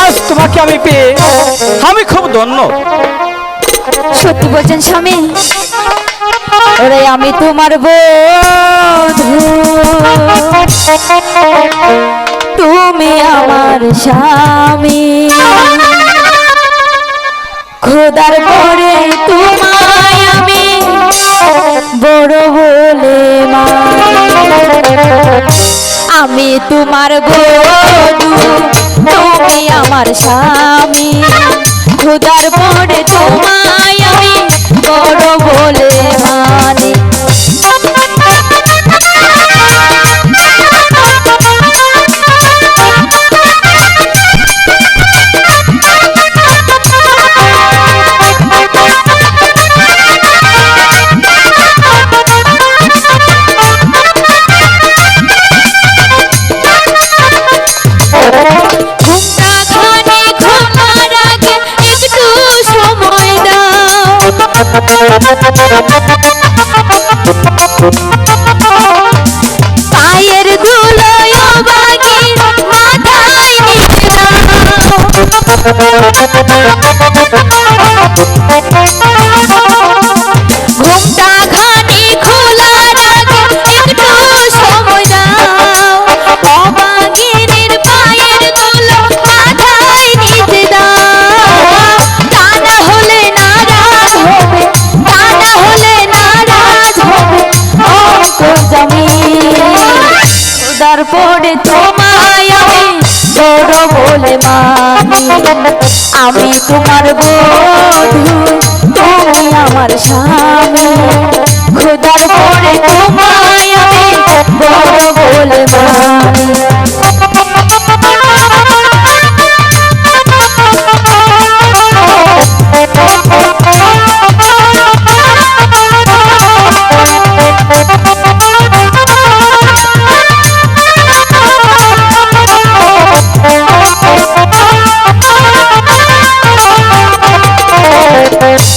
আজ তোমাকে আমি পেয়ে আমি খুব ধন্য। সত্যি বলছেন স্বামী ওরে আমি তোমার বধূ তুমি আমার স্বামী। খোদার পরে তোমায় আমি বড় বলে মানি। আমি তোমার বধূ আমার স্বামী। খুদার পড়ে তোমায় Thank you. মানি আমি তোমার বধূ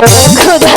স্বামী আমি তোমার বধূ খুদার